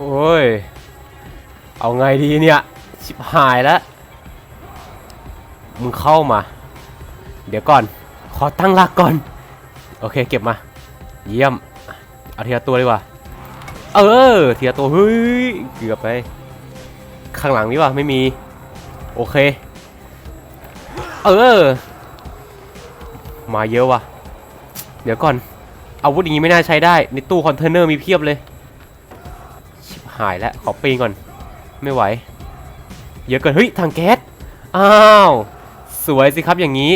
โอ้ย เอาไงดีเนี่ย ชิบหายแล้ว มึงเข้ามา เดี๋ยวก่อน ขอตั้งหลักก่อน โอเค เก็บมา เยี่ยม เอาทีละตัวดีกว่า เออ ทีละตัว เฮ้ย เกือบไป ข้างหลังนี่วะไม่มี โอเค เออ มาเยอะว่ะ เดี๋ยวก่อนอาวุธอย่างนี้ไม่น่าใช้ได้ ในตู้คอนเทนเนอร์มีเพียบเลย หายแล้วขอปีนก่อน ไม่ไหว เยอะเกินเฮ้ยถังแก๊สอ้าวสวยสิครับอย่างนี้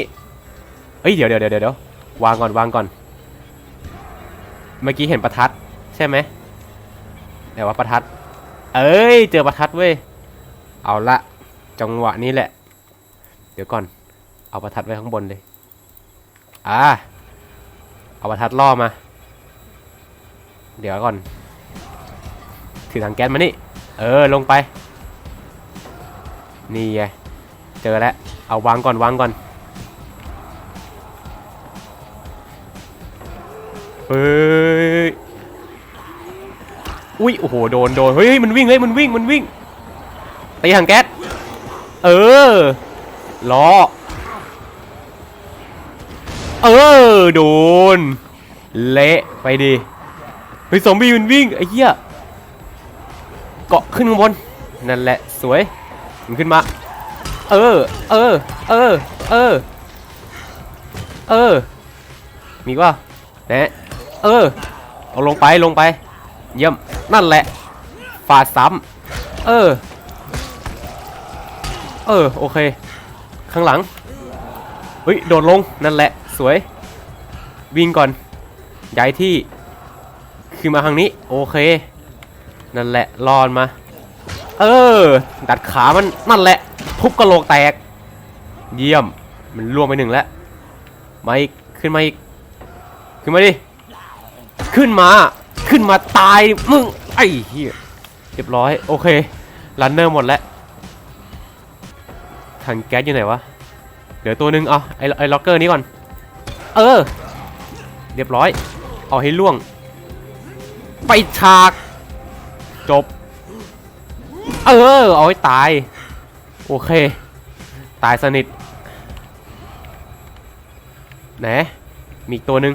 เฮ้ยเดี๋ยวเดี๋ยวเดี๋ยวเดี๋ยววางก่อนวางก่อน เมื่อกี้เห็นประทัดใช่ไหมแต่ว่าประทัด เอ้ยเจอประทัดเว้ยเอาละจังหวะนี้แหละ เดี๋ยวก่อน เอาประทัดไว้ข้างบนเลยอ่าเอาประทัดล่อมา เดี๋ยวก่อน ถือถังแก๊สมานี่ เออลงไป นี่ไง เจอแล้ว เอาวางก่อนวางก่อนเฮ้ย อุ้ยโอ้โหโดนโดนเฮ้ยมันวิ่งเฮ้ยมันวิ่งมันวิ่งตีถังแก๊ส เออล้อเออ โดน เละ ไปดิเฮ้ยซอมบี้มันวิ่งไอ้เหี้ย เกาะขึ้นข้างบน นั่นแหละสวย มันขึ้นมา เออ เออ เออ เออ เออ มีว่าแนะเออ เอาลงไปลงไป เยี่ยม นั่นแหละ ฟาดซ้ำเออ เออ โอเค ข้างหลังเฮ้ย โดดลง นั่นแหละ สวย วิ่งก่อน ย้ายที่ คือมาทางนี้ โอเค นั่นแหละรอนมา เออ ดัดขามันนั่นแหละ ทุบกระโหลกแตก เยี่ยม มันล่วงไปหนึ่งแล้ว มาอีก ขึ้นมาอีก ขึ้นมาดิ ขึ้นมา ขึ้นมาตายมึง ไอ้เหี้ยเรียบร้อย โอเค รันเนอร์หมดแล้ว ถังแก๊สอยู่ไหนวะ เดี๋ยวตัวหนึ่งเอาไอ้ไอ้ล็อกเกอร์นี้ก่อน เออ เรียบร้อย เอาให้ล่วง ไปฉาก จบ เออ เอาให้ตาย โอเค ตายสนิทไหนมีอีกตัวหนึ่ง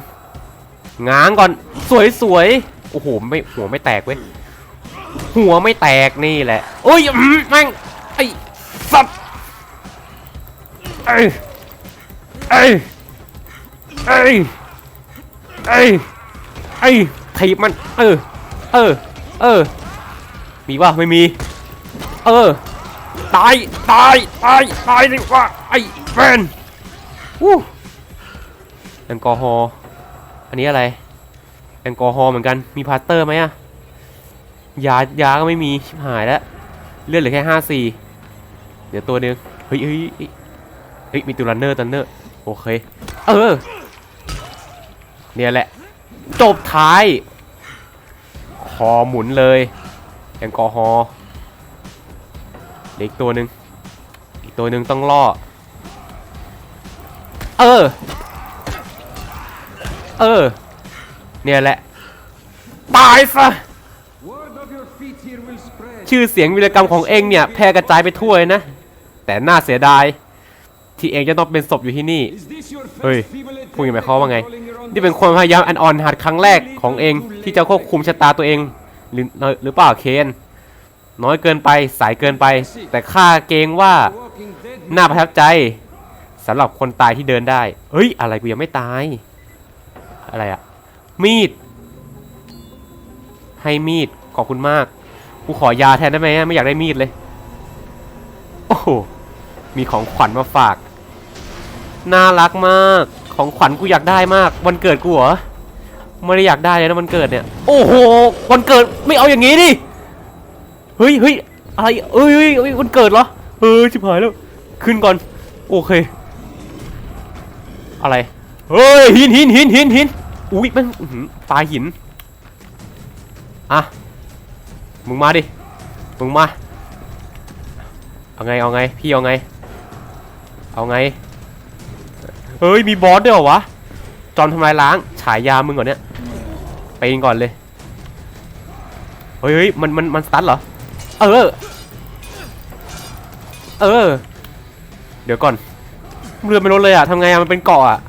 ง้างก่อน สวยสวยโอ้โหไม่หัวไม่แตกเว้ย หัวไม่แตกนี่แหละโอ้ยมแม่งไอ้สัตว์เอ้ยเอ้ยเอ้ยเอ้ยเอ้ถีบมัน เออ เออ เออ มีวะไม่มี เออ ตาย ตาย ตาย ตายดีกว่าไอ้แฟนวู้แอลกอฮอล์อันนี้อะไรแอลกอฮอล์เหมือนกัน มีพลาสเตอร์ไหมอะยายาก็ไม่มีชิบหายแล้ว เลือดเหลือแค่ห้าสี่เดี๋ยวตัวนึงเฮ้ยเฮ้ยเฮ้ยเฮ้ยมีตัวรันเนอร์ตันเนอร์โอเค เออ เนี่ยแหละ จบท้ายคอหมุนเลย แอลกอฮอล์เหลืออีกตัวหนึ่งอีกตัวหนึ่งต้องล่อ เออ เออ เนี่ยแหละ ตายซะ ชื่อเสียงวีรกรรมของเองเนี่ย แพร่กระจายไปทั่วเลยนะ แต่น่าเสียดาย ที่เองจะต้องเป็นศพอยู่ที่นี่ เฮ้ยพูดอย่างหมายความว่าไง นี่เป็นความพยายามอันอ่อนหัดครั้งแรกของเองที่จะควบคุมชะตาตัวเอง หรือหรือเปล่าเคนน้อยเกินไปสายเกินไป แต่ข้าเกรงว่าน่าประทับใจสำหรับคนตายที่เดินได้ เฮ้ย อะไรกูยังไม่ตาย อะไรอะมีด ให้มีด ขอบคุณมาก กูขอยาแทนได้ไหมไม่อยากได้มีดเลย โอ้โห มีของขวัญมาฝาก น่ารักมาก ของขวัญกูอยากได้มาก วันเกิดกูเหรอ ไม่ได้อยากได้เลยนะวันเกิดเนี่ย โอ้โหวันเกิดไม่เอาอย่างงี้ดิเฮ้ยเฮ้ยอะไรเอ้ยเฮ้ยเฮ้ยวันเกิดเหรอเออชิบหายแล้ว ขึ้นก่อน โอเค อะไร เฮ้ยหินหินหินหินหินอุ้ยมันหือปลาหิน อะ มึงมาดิ มึงมา เอาไง เอาไง พี่เอาไง เอาไง เฮ้ย มีบอสด้วยเหรอวะ จอมทำลายล้าง ฉายามึงก่อนเนี่ย ไปก่อนเลย เฮ้ยเฮ้ยมันมันมันสตันเหรอ เออ เออ เดี๋ยวก่อน เรือไม่ลดเลยอะทำไงอะมันเป็นเกาะอะ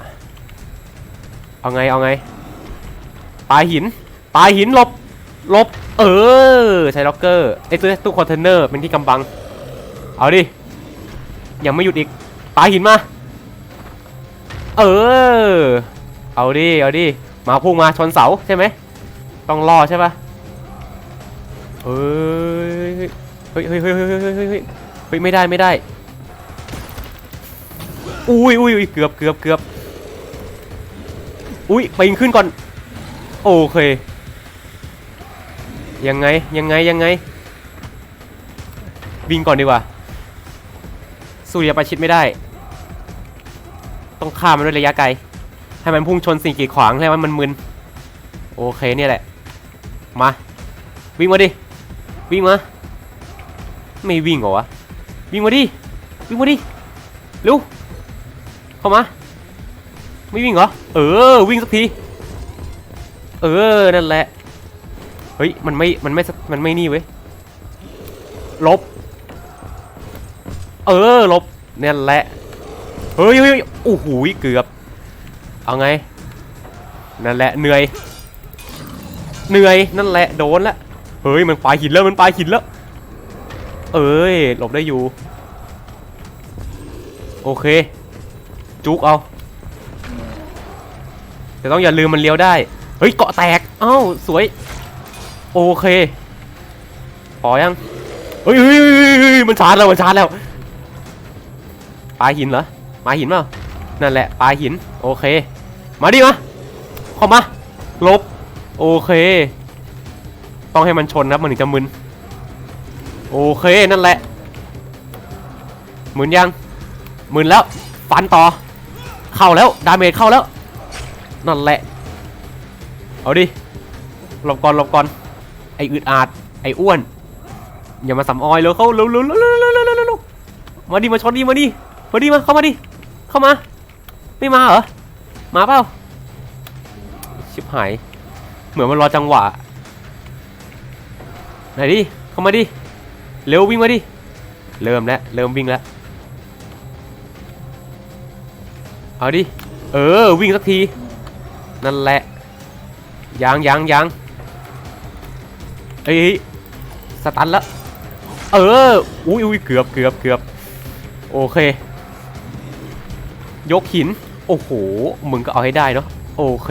เอาไงเอาไงปลาหินปลาหินหลบหลบ เออ ใช้ล็อกเกอร์ไอ้ตัวตู้คอนเทนเนอร์เป็นที่กำบัง เอาดิ ยังไม่หยุดอีกปลาหินมา เออ เอาดิ เอาดิ มาพุ่งมาชนเสาใช่ไหมต้องรอใช่ปะเฮ้ยเฮ้ยเฮ้ยเฮ้ยเฮ้ยเฮ้ยเฮ้ยเฮ้ยไม่ได้ไม่ได้อุ้ยอุ้ยอุ้ยเกือบเกือบเกือบอุ้ยปีนขึ้นก่อนโอเคยังไงยังไงยังไงวิ่งก่อนดีกว่าสู้ระยประชิดไม่ได้ ต้องฆ่ามันด้วยระยะไกล ให้มันพุ่งชนสิ่งกีดขวางให้มันมึนโอเคเนี่ยแหละ มา วิ่งมาดิ วิ่งมา ไม่วิ่งเหรอวะ วิ่งมาดิ วิ่งมาดิเร็วเข้ามา ไม่วิ่งเหรอ เออ วิ่งสักที เออ นั่นแหละ เฮ้ย มันไม่ มันไม่ มันไม่นี่เว้ย ลบ เออ ลบนั่นแหละ เฮ้ยเฮ้ยโอ้โห เกือบ เอาไง นั่นแหละเหนื่อย เหนื่อยนั่นแหละโดนละ เฮ้ยมันปลายหินแล้วมันปลายหินแล้ว เอ้ยหลบได้อยู่ โอเค จุกเอา แต่ต้องอย่าลืมมันเลี้ยวได้ เฮ้ยเกาะแตก เอ้าสวย โอเคพอยังเฮ้ยเฮ้ยเฮ้ยเฮ้ยมันชาร์จแล้วมันชาร์จแล้วปลาหินเหรอปลาหินเปล่านั่นแหละปลาหิน โอเค มาดิมาเข้ามาลบ โอเค ต้องให้มันชนครับมันถึงจะมึน โอเคนั่นแหละมึนยังมึนแล้วฟันต่อ เข้าแล้วดาเมจเข้าแล้ว นั่นแหละ เอาดิหลบก่อนหลบก่อนไออึดอาดไออ้วน อย่ามาสำออยเลยเข้าเร็วเร็วเร็วมาดิมาชนดิมาดิมาดิมาเข้ามาดิเข้ามา ไม่มาเหรอ มาเปล่า ชิบหาย เหมือนมันรอจังหวะ ไหนดิ เข้ามาดิ เร็ววิ่งมาดิ เริ่มแล้ว เริ่มวิ่งแล้ว เอาดิ เออ วิ่งสักที นั่นแหละ ยังยังยังเอ้ยสตันแล้ว เออ อุ้ยอุ้ยเกือบเกือบเกือบโอเค ยกหิน โอ้โห มึงก็เอาให้ได้เนาะ โอเค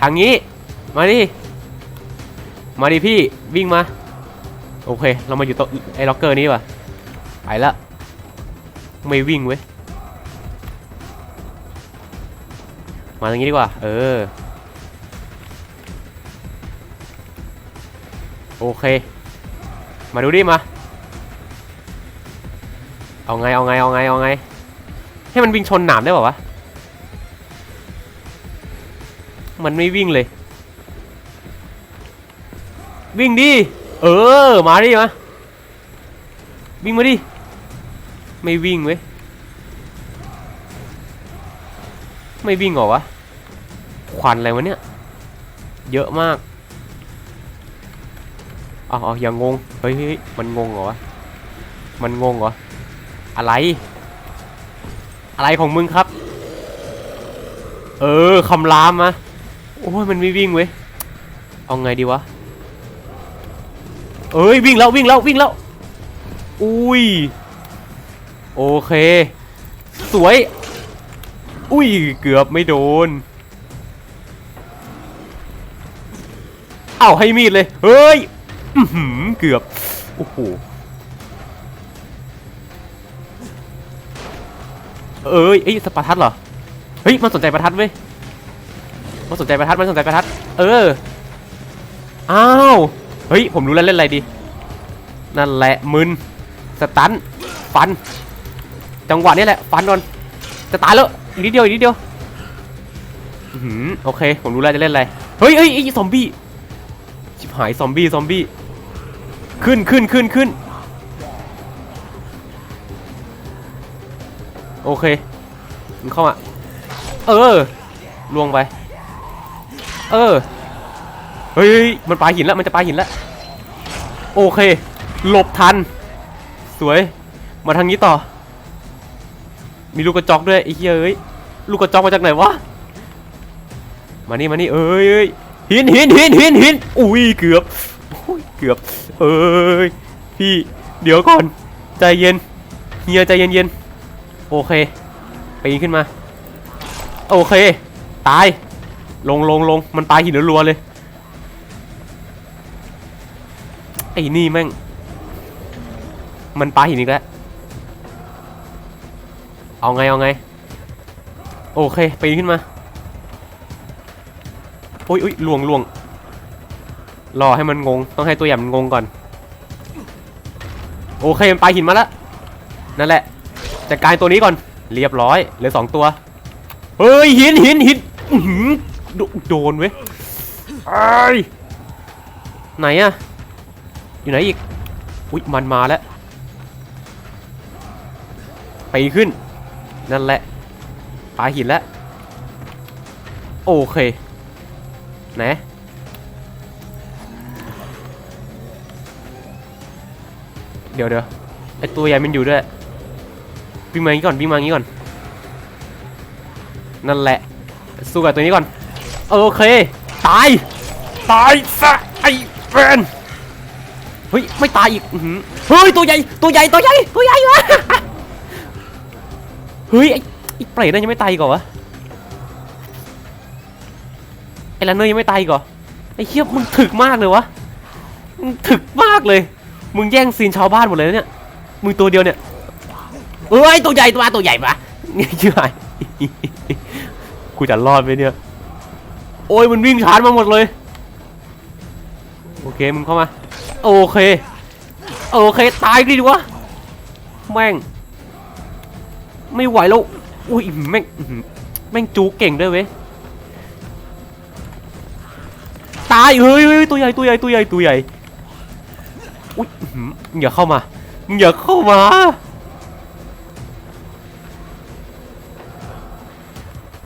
ทางนี้ มาดิ มาดิพี่ วิ่งมา โอเค เรามาอยู่โต๊ะไอ้ล็อกเกอร์นี้ว่ะ ไปละ ไม่วิ่งเว้ย มาตรงนี้ดีกว่า เออ โอเค มาดูดิมา เอาไง เอาไง เอาไง เอาไง ให้มันวิ่งชนหนามได้ป่าวะ มันไม่วิ่งเลย วิ่งดิ เออ มาดิมาวิ่งมาดิ ไม่วิ่งเว้ย ไม่วิ่งเหรอวะ ควันอะไรวะเนี่ย เยอะมากอาเออย่างงง เฮ้ยมันงงเหรอวะ มันงงเหรอ อะไร อะไรของมึงครับ เออ คำรามมา โอ้ยมันไม่วิ่งเว้ย เอาไงดีวะ เอ้ยวิ่งแล้ววิ่งแล้ววิ่งแล้ว อุ้ย โอเค สวย อุ้ยเกือบไม่โดน เอาให้มีดเลย เฮ้ยอื้อหือเกือบ โอ้โห เอ้ยเอ้สปาร์ทัดเหรอ เฮ้ยมันสนใจประทัดเว้ย มันสนใจประทัดมันสนใจประทัด เออ อ้าว เฮ้ย ผมรู้แล้วเล่นอะไรดี นั่นแหละมึน สตัน ฟัน จังหวะนี้แหละ ฟันโดนจะตายแล้วอีกนิดเดียวอีกนิดเดียวอือหือโอเค ผมรู้แล้วจะเล่นอะไร เฮ้ยเฮ้ยไอ้ซอมบี้ ชิบหายซอมบี้ซอมบี้ ขึ้นขึ้นขึ้นขึ้น โอเคมันเข้ามา เออลวงไป เออ เฮ้ย มันปาหินแล้ว มันจะปาหินแล้ว โอเค หลบทัน สวย มาทางนี้ต่อ มีลูกกระจอกด้วยไอ้เหี้ยเอ้ย ลูกกระจอกมาจากไหนวะ มานี่มานี่เอ้ยเอ้ยหินหินหินหินหินอุ้ยเกือบอุ้ยเกือบ เอ้ย พี่ เดี๋ยวก่อน ใจเย็น เฮียใจเย็นเย็นโอเคปีนขึ้นมา โอเค ตาย ลงลงลงมันปาหินรัวๆเลยไอ้นี่แม่ง มันปาหินอีกแล้ว เอาไง เอาไง โอเคปีนขึ้นมา โอ้ยโอ้ยลวงลวง รอให้มันงง ต้องให้ตัวใหญ่มันงงก่อน โอเค มันปาหินมาแล้ว นั่นแหละ จัดการตัวนี้ก่อน เรียบร้อย เหลือสองตัว เฮ้ย หินหินหินอื้อ โดโดนเว้ยไอ้ายไหนอะอยู่ไหนอีกอุ๊ยมันมาแล้วไปขึ้น นั่นแหละปาหินแล้วโอเคไหนเดี๋ยวเดี๋ยวไอตัวใหญ่มันอยู่ด้วยวิ่งมาอย่างนี้ก่อนวิ่งมาอย่างนี้ก่อน นั่นแหละ สู้กับตัวนี้ก่อน โอเค ตาย ตายซะไอ้แฟนเฮ้ย ไม่ตายอีกเฮ้ย ตัวใหญ่ ตัวใหญ่ ตัวใหญ่ ตัวใหญ่วะเฮ้ย ไอ้ไอ้เปรตนั่นยังไม่ตายกเหรอวะ ไอ้แลนเนอร์ยังไม่ตายกเหรอไอ้เฮียมึงถึกมากเลยวะ มึงถึกมากเลย มึงแย่งซีนชาวบ้านหมดเลยเนี่ย มึงตัวเดียวเนี่ยเอ้ย ตัวใหญ่ตัวตัวใหญ่ปะเนี่ยชื่ออะไรกูจะรอดไหมเนี่ย โอ้ยมันวิ่งชาร์จมาหมดเลย โอเคมึงเข้ามา โอเค โอเค ตายดิวะ แม่ง ไม่ไหวแล้ว อุ้ยแม่งแม่งจูเก่งด้วยเว้ย ตายเฮ้ยตัวใหญ่ตัวใหญ่ตัวใหญ่ตัวใหญ่ อุ้ยอย่าเข้ามา อย่าเข้ามา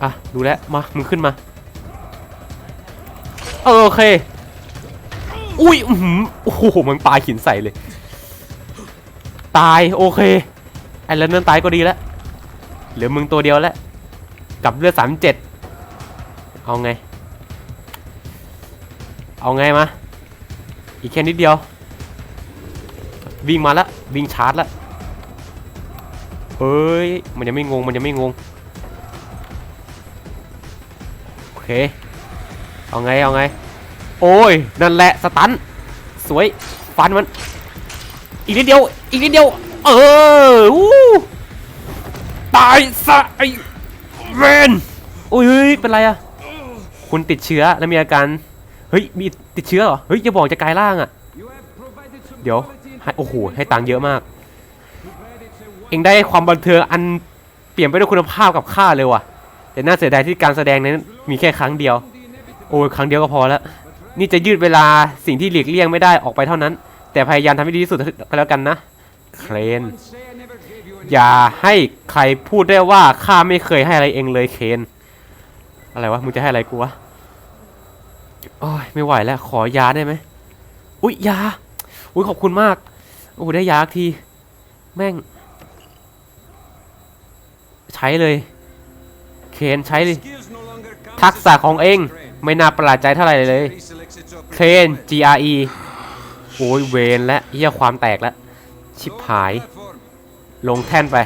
อะดูแลมา มึงขึ้นมา โอเค อุ้ยอื้อหือโอ้โหมันปาหินใส่เลย ตายโอเคไอ้แล้วนั่นตายก็ดีแล้วเหลือมึงตัวเดียวแล้วกับเลือดสามเจ็ดเอาไง เอาไงมา อีกแค่นิดเดียว วิ่งมาแล้ววิ่งชาร์จแล้วเฮ้ย มันยังไม่งง มันยังไม่งง โอเค เอาไง เอาไง โอ้ย นั่นแหละ สตัน สวย ฟันมัน อีกนิดเดียว อีกนิดเดียว เออตายซะไอเวนอุ้ยเป็นไรอะคุณติดเชื้อแล้วมีอาการ เฮ้ย มีติดเชื้อเหรอ เฮ้ยจะบอกจะกลายร่างอะเดี๋ยว โอ้โห ให้ตังค์เยอะมาก เองได้ความบันเทิงอันเปลี่ยนไปด้วยคุณภาพกับค่าเลยว่ะ แต่น่าเสียดายที่การแสดงนั้นมีแค่ครั้งเดียว โอ้ยครั้งเดียวก็พอแล้ว นี่จะยืดเวลาสิ่งที่หลีกเลี่ยงไม่ได้ออกไปเท่านั้น แต่พยายามทำให้ดีที่สุดก็แล้วกันนะเครน อย่าให้ใครพูดได้ว่าข้าไม่เคยให้อะไรเองเลยเคน อะไรวะมึงจะให้อะไรกูวะโอ้ยไม่ไหวแล้วขอยาได้ไหมอุ๊ยยาอุ๊ยขอบคุณมากโอ้ได้ยาทีแม่ง ใช้เลย เคนใช้เลยทักษะของเอง ไม่น่าประหลาดใจเท่าไหร่เลยเคน G R E โอ้ยเวนและเฮียความแตกแล้วชิบหาย ลงแท่นไป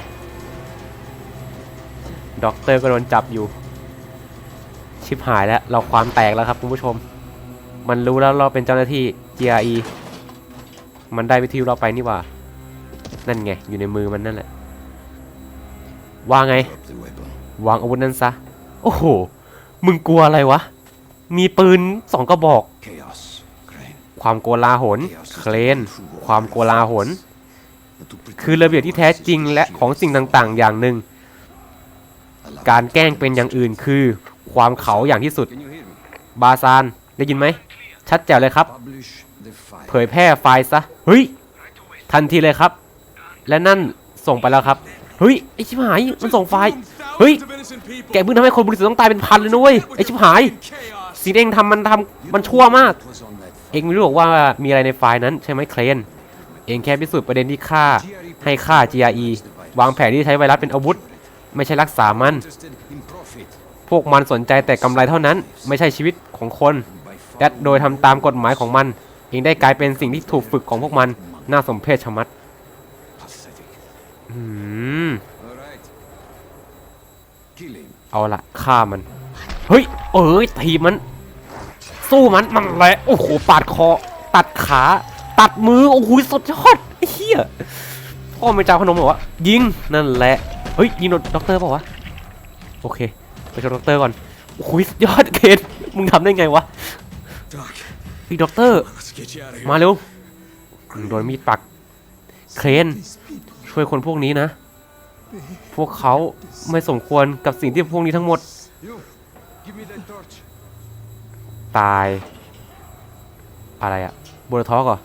ด็อกเตอร์ก็โดนจับอยู่ ชิบหายแล้วเราความแตกแล้วครับคุณผู้ชม มันรู้แล้วเราเป็นเจ้าหน้าที่ GRE มันได้วิทยุเราไปนี่ว่า นั่นไง อยู่ในมือมันนั่นแหละว่าไง วางอาวุธนั้นซะ โอ้โห มึงกลัวอะไรวะ มีปืนสองกระบอก Chaos. Crane. ความโกลาหล เคลน ความโกลาหล But to pretend คือระเบียบที่แท้จริงและของสิ่งต่างๆ อย่างหนึ่ง allow การแกล้งเป็นอย่างอื่นคือ ความเขาอย่างที่สุด Can you hear me? บาซาน ได้ยินไหม ชัดแจ๋วเลยครับ Publish the file. เผยแพร่ไฟล์ซะ เฮ้ย ทันทีเลยครับ และนั่นส่งไปแล้วครับ เฮ้ย ไอชิบหาย มันส่งไฟล์ เฮ้ย แกเพิ่งทำให้คนบริสุทธิ์ต้องตายเป็นพันเลยนะเว้ย ไอชิบหาย สิ่งเองทำมันทำมันชั่วมาก เองไม่รู้หรอกว่ามีอะไรในไฟล์นั้นใช่ไหมเคลน เองแค่พิสูจน์ประเด็นที่ฆ่าให้ฆ่า GRE วางแผนที่ใช้ไวรัสเป็นอาวุธ ไม่ใช่รักษามัน พวกมันสนใจแต่กำไรเท่านั้น ไม่ใช่ชีวิตของคนและโดยทำตามกฎหมายของมัน เองได้กลายเป็นสิ่งที่ถูกฝึกของพวกมัน น่าสมเพชชะมัดอืมเอาละฆ่ามัน เฮ้ย เอ้ยทีมัน สู้มันมันแหละโอ้โหปาดคอ ตัดขา ตัดมือ โอ้โหสุดยอดเหี้ยพ่อไม่จ้าพนมบอกว่า ยิงนั่นแหละ เฮ้ย ยิงโดนด็อกเตอร์เปล่าวะ โอเค ไปชมด็อกเตอร์ก่อน โอ้โหสุดยอดเคนมึงทำได้ไงวะพี่ด็อกเตอร์ มาเร็วโดนมีดปัก เครน ช่วยคนพวกนี้นะ พวกเขาไม่สมควรกับสิ่งที่พวกนี้ทั้งหมด You, give me that torch. ตาย อะไรอะบูรทอกเหรอ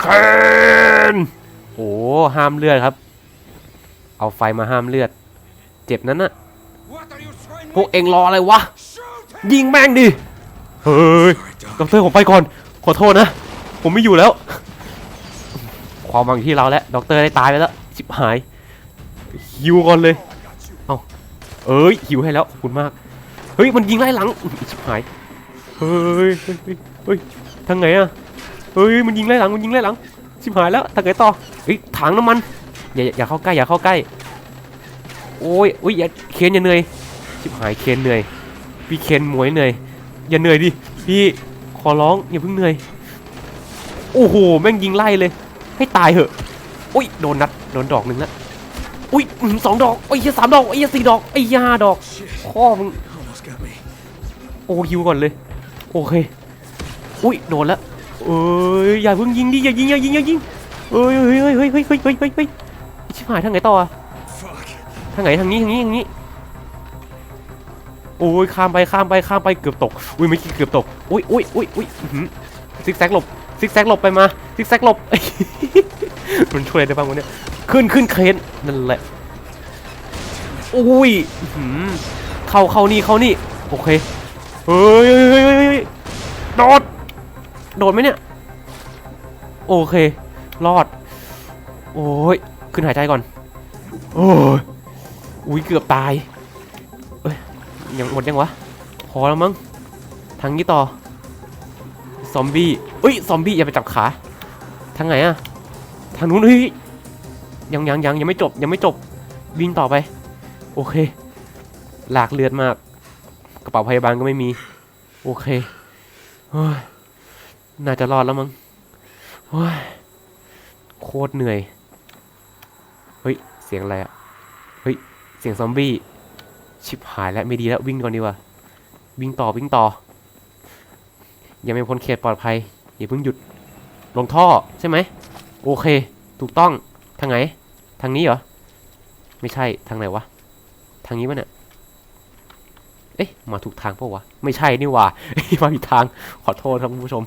เคนโอ้ห้ามเลือดครับ เอาไฟมาห้ามเลือด เจ็บนั้นน่ะ What are you trying พวกเอ็งรออะไรวะ Shoot! ยิงแม่งดิ เฮ้ยด็อกเตอร์ผมไปก่อน ขอโทษนะ ผมไม่อยู่แล้ว ความหวังอยู่ที่เราแล้วด็อกเตอร์ได้ตายไปแล้วชิบหายหิวก่อนเลย เอาเอ้ยหิวให้แล้วขอบคุณมาก เฮ้ยมันยิงไล่หลังชิบหายเฮ้ยเฮ้ยเฮ้ยเฮ้ยทางไหนอะเฮ้ยมันยิงไล่หลังมันยิงไล่หลังชิบหายแล้วทางไหนต่อเฮ้ยถังน้ำมันอย่าอย่าเข้าใกล้อย่าเข้าใกล้โอ้ยอุ้ยอย่าเคนอย่าเหนื่อยชิบหายเคนเหนื่อยพี่เคนหมวยเหนื่อยอย่าเหนื่อยดิพี่ขอร้องอย่าเพิ่งเหนื่อยโอ้โหแม่งยิงไล่เลย ให้ตายเหอะอุ้ยโดนนัดโดนดอกหนึ่งละอุ้ยสองดอกไอ้ยี่สามดอกไอ้ยี่สี่ดอกไอ้ยเหี้ยห้าดอกพ่อมึง โอคิวก่อนเลย โอเค อุ้ยโดนละเอ้ยอย่าเพิ่งยิงดิอย่ายิงอย่ายิงอย่ายิงเอ้ยเฮ้ยเฮ้ยเฮ้ยเฮ้ยเฮ้ยเฮ้ยชิบหายทางไหนต่อทางไหนทางนี้ทางนี้ทางนี้โอ้ยข้ามไปข้ามไปข้ามไปเกือบตกอุ้ยไม่คิดเกือบตกอุ้ยอุ้ยอุ้ยอุ้ยซิกแซกหลบซิกแซกหลบไปมาซิกแซกหลบมันช่วยได้บ้างวะเนี้ยขึ้นขึ้นเครนนั่นแหละอุ้ยเข้าเข้านี่เข้านี่โอเค เฮ้ยเฮ้ยเฮ้ยโดด โดดไหมเนี่ย โอเค รอด โอ้ย ขึ้นหายใจก่อน โอ้ยอุ้ยเกือบตาย เอ้ย ยังหมดยังวะ พอแล้วมั้ง ทางนี้ต่อ ซอมบี้เอ้ย ซอมบี้อย่าไปจับขา ทางไหนอะทางนู้นเฮ้ย ยังยังยังยังไม่จบยังไม่จบ วิ่งต่อไป โอเค หลากเลือดมาก กระเป๋าพยาบาลก็ไม่มี โอเคน่าจะรอดแล้วมั้งเฮ้ยโคตรเหนื่อย เฮ้ย เสียงอะไรอะเฮ้ย เสียงซอมบี้ ชิบหายแล้วไม่ดีแล้ววิ่งก่อนดีกว่า วิ่งต่อวิ่งต่อ ยังไม่พ้นเขตปลอดภัย อย่าเพิ่งหยุด ลงท่อใช่ไหม โอเค ถูกต้อง ทางไหน ทางนี้เหรอ ไม่ใช่ ทางไหนวะ ทางนี้วะเนี่ย เอ๊ะ มาถูกทางปะวะ ไม่ใช่นี่หว่ามาผิดทาง ขอโทษครับคุณผู้ชม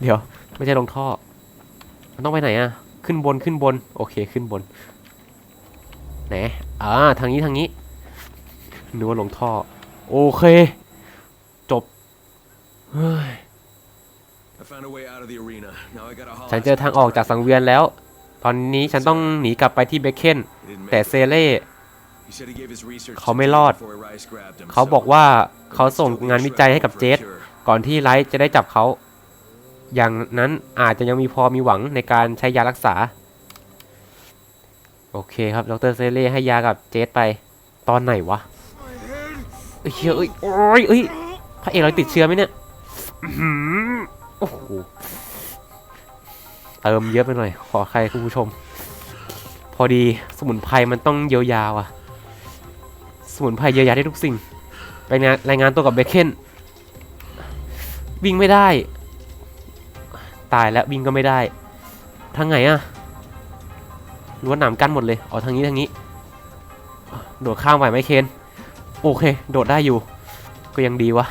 เดี๋ยว ไม่ใช่ลงท่อ มันต้องไปไหนอะขึ้นบนขึ้นบน โอเคขึ้นบน ไหน อ่า ทางนี้ทางนี้นึกว่าลงท่อ โอเค จบ เฮ้ย I found a way out of the arena. Now I gotta haul ฉันเจอทางออกจากสังเวียนแล้ว ตอนนี้ฉันต้องหนีกลับไปที่เบคเคน He didn't แต่ make เซเล่ เขา to ไม่ Jade รอด before Rice grabbed him, เขา so บอกว่า there เขา might ส่ง still be a งานวิจัย shred ให้กับ of เจ hope ส for a cure. ก่อนที่ไลท์จะได้จับเขา อย่างนั้นอาจจะยังมีพอมีหวังในการใช้ยารักษา โอเคครับ ดรเซเล่ให้ยากับเจสไป ตอนไหนวะเอ้ยเฮ้ยเอ้ยโอ้ยเอ้ยพระเอกเราติดเชื้อไหมเนี่ยอื้อหือโอ้โหเติมเยอะไปหน่อย ขอใครคุณผู้ชม พอดีสมุนไพรมันต้องเยียวยาว่ะ สมุนไพรเยียวยาได้ทุกสิ่งไปงานรายงานตัวกับเบคเคนวิ่งไม่ได้ ตายแล้ววิ่งก็ไม่ได้ทางไหนอะรั้วหนามกั้นหมดเลยอ๋อทางนี้ทางนี้ โดดข้ามไหวไหมเคนโอเค โดดได้อยู่ ก็ยังดีวะ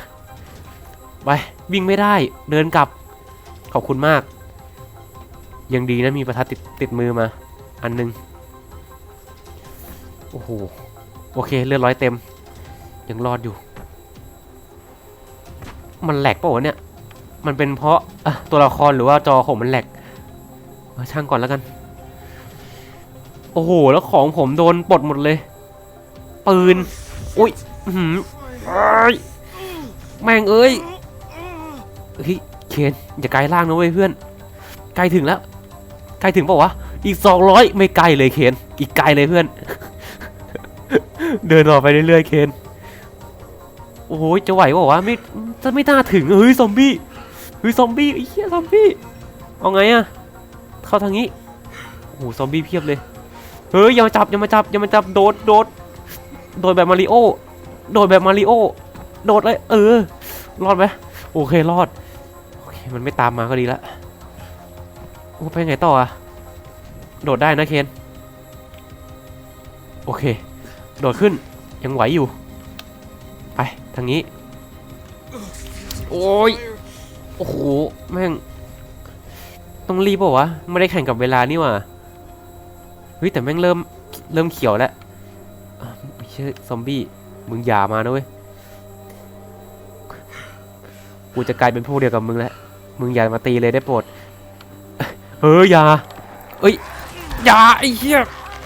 ไปวิ่งไม่ได้เดินกลับขอบคุณมาก ยังดีนะมีประทัดติดติดมือมา อันหนึง โอ้โห โอเคเลือดร้อยเต็ม ยังรอดอยู่ มันแหลกปล่าวะเนี่ย มันเป็นเพราะะตัวละครหรือว่าจอผมมันแหลกช่างก่อนแล้วกัน โอ้โห แล้วของผมโดนปลดหมดเลย ปืน อุ้ยหืออ้ายแม่งเอ้ยเฮ้ยเคนอย่าไกลล่างนะเว้ยเพื่อนใกลถึงแล้วใกลถึงปล่าวะ อีกสองร้อยไม่ไกลเลยเคน อีกไกลเลยเพื่อน เดินต่อไปเรื่อยๆเคนโอ้โหจะไหวเปล่าวะไม่จะไม่น่าถึงเฮ้ยซอมบี้เฮ้ยซอมบี้ไอ้เหี้ยซอมบี้เอาไงอะเข้าทางนี้โอ้โหซอมบี้เพียบเลยเฮ้ยอย่ามาจับอย่ามาจับอย่ามาจับโดดโดดโดดแบบมาริโอโดดแบบมาริโอโดดเลยเออรอดไหมโอเครอดโอเคมันไม่ตามมาก็ดีละโอ้ไปไงต่ออะโดดได้นะเคนโอเค โดดขึ้น ยังไหวอยู่ ไปทางนี้ โอ้ย โอ้โห แม่ง ต้องรีบป่าวะ ไม่ได้แข่งกับเวลานี่ว่าเฮ้ยแต่แม่งเริ่ม เริ่มเขียวแล้วไม่ใช่ซอมบี้ มึงอย่ามานะเว้ย กูจะกลายเป็นพวกเดียวกับมึงแล้ว มึงอย่ามาตีเลยได้โปรด เฮ้ยอย่าเอ้ย อย่าไอ้เหี้ย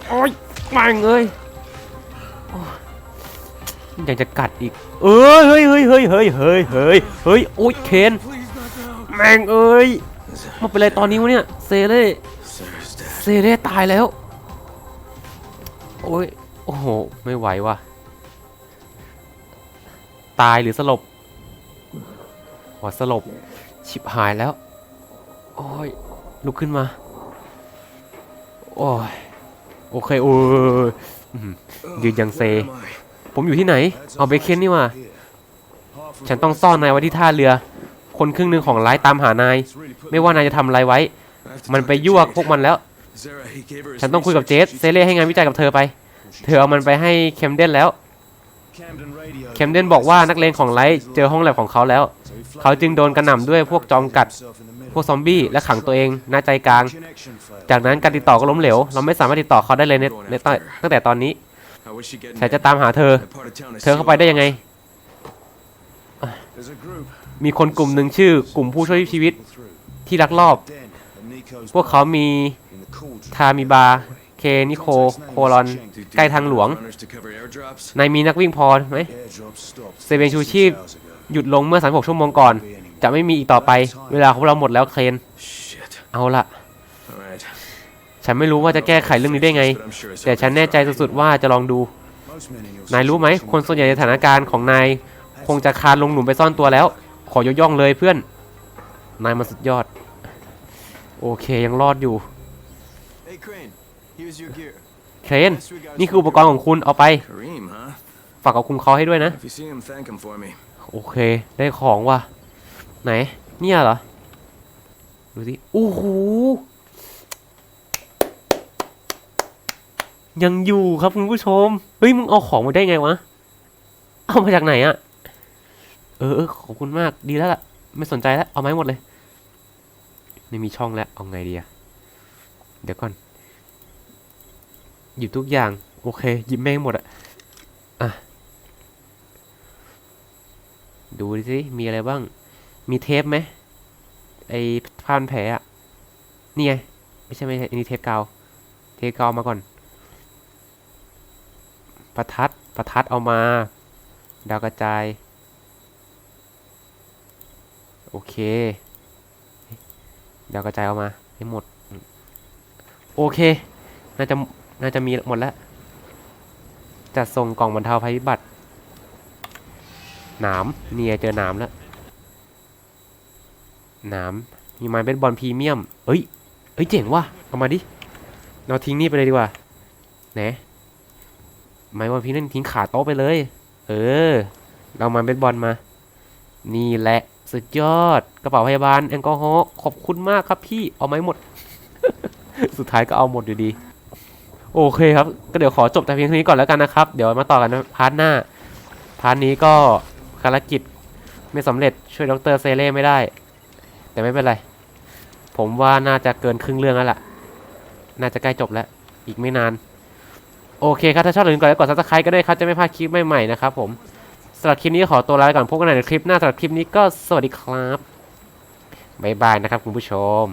โอ้ยแม่งเอยยังจะกัดอีก เอ้ยเฮ้ยเฮ้ยเฮ้ยเฮ้ยเฮ้ยเฮ้ยเฮ้ยโอ้ยเคนแม่งเอ้ยมาเป็นไรตอนนี้วะเนี่ยเซเล่เซเล่ตายแล้ว โอ้ยโอ้โหไม่ไหววะตายหรือสลบหัวสลบชิบหายแล้ว โอ้ยลุกขึ้นมา โอ้ยโอเคโอ้ยยืนยังเซ ผมอยู่ที่ไหน เอาเบคเคนนี่ว่ะฉันต้องซ่อนนายไว้ที่ท่าเรือ คนครึ่งหนึ่งของไลฟ์ตามหานาย ไม่ว่านายจะทำอะไรไว้ มันไปยั่วพวกมันแล้ว ฉันต้องคุยกับเจสเซเล่ให้งานวิจัยกับเธอไป เธอเอามันไปให้เคมเดนแล้ว เคมเดนบอกว่านักเลงของไลฟ์เจอห้องแลบของเขาแล้ว เขาจึงโดนกระหน่ำด้วยพวกจอมกัด พวกซอมบี้และขังตัวเองณใจกลาง จากนั้นการติดต่อก็ล้มเหลว เราไม่สามารถติดต่อเขาได้เลยในตั้งแต่ตอนนี้ How was she getting ฉันจะ in? ตามหาเธอ That part of town is เธอเข้าไปได้ยังไง There's a group มีคนกลุ่มหนึ่งชื่อกลุ่มผู้ช่วยชีวิต through. ที่ลักลอบ Den and Nico's พวกเขามี in the cauldron. ทามิบา เคนิโค โคลอน Do- do ใกล้ทางหลวง runners to cover airdrops? นายมีนักวิ่งพอไหม Airdrop stopped. เซเว่นชูชีพ six hours ago. หยุดลงเมื่อ 36 ชั่วโมงก่อน จะไม่มีอีกต่อไป เวลาของเราหมดแล้วเคน Shit. เอาละ Alright. ฉันไม่รู้ว่าจะแก้ไขเรื่องนี้ได้ไง But I'm sure it's แต่ฉันแน่ใจสุดๆว่าจะลองดู Most men in your นายรู้ไหม situation คนส่วนใหญ่ในสถานการณ์ของนาย คงจะคานลงหลุมไปซ่อนตัวแล้ว ขอยกย่องเลยเพื่อน นายมันสุดยอด โอเคยังรอดอยู่ Hey Crane, here's your gear. เคนนี่คืออุปกรณ์ของคุณเอาไป Kareem, huh? ฝากกับคุณเขาให้ด้วยนะ If you see him, thank him for me. โอเค ได้ของว่ะ ไหน เนี่ยเหรอ ดูสิโอ้โห ยังอยู่ครับคุณผู้ชม เฮ้ยมึงเอาของมาได้ไงวะ เอามาจากไหนอะเออขอบคุณมากดีแล้วล่ะ ไม่สนใจแล้ว เอาไม้หมดเลยไม่มีช่องแล้ว เอาไงดีอะเดี๋ยวก่อน หยิบทุกอย่าง โอเค หยิบแม่งหมดอะอะ ดูดิสิ มีอะไรบ้าง มีเทปไหมไอ้ผ้าพันแผลอะนี่ไง ไม่ใช่ไม่ใช่อันนี้เทปกาว เทปกาวมาก่อน ประทัดประทัดเอามา ดาวกระจาย โอเค ดาวกระจายเอามาให้หมด โอเค น่าจะน่าจะมีหมดแล้วจัดส่งกล่องบรรเทาภัยพิบัติหนามเนี่ยเจอหนามแล้วหนามมีไม้เบสบอลพรีเมียมเอ้ยเอ้ยเจ๋งว่ะเอามาดิเราทิ้งนี่ไปเลยดีกว่าไหน ไม้บอลพรีเมียมทิ้งขาโต๊ะไปเลย เออ เรามาเบสบอลมา นี่แหละสุดยอดกระเป๋าพยาบาลแอลกอฮอล์ขอบคุณมากครับพี่เอาไหมหมด สุดท้ายก็เอาหมดอยู่ดี โอเคครับ ก็เดี๋ยวขอจบแต่เพียงเท่านี้ก่อนแล้วกันนะครับ เดี๋ยวมาต่อกันพาร์ทหน้า พาร์ทนี้ก็ภารกิจไม่สำเร็จช่วยดรเซเล่ไม่ได้ แต่ไม่เป็นไร ผมว่าน่าจะเกินครึ่งเรื่องแล้วล่ะ น่าจะใกล้จบแล้ว อีกไม่นาน โอเคครับ ถ้าชอบอย่าลืมกดไลค์กดซับสไครต์ก็ได้ครับ จะไม่พลาดคลิปใหม่ๆนะครับผมสำหรับคลิปนี้ขอตัวลาไปก่อนพบกันใหม่ในคลิปหน้าสำหรับคลิปนี้ก็สวัสดีครับบ๊ายบายนะครับคุณผู้ชม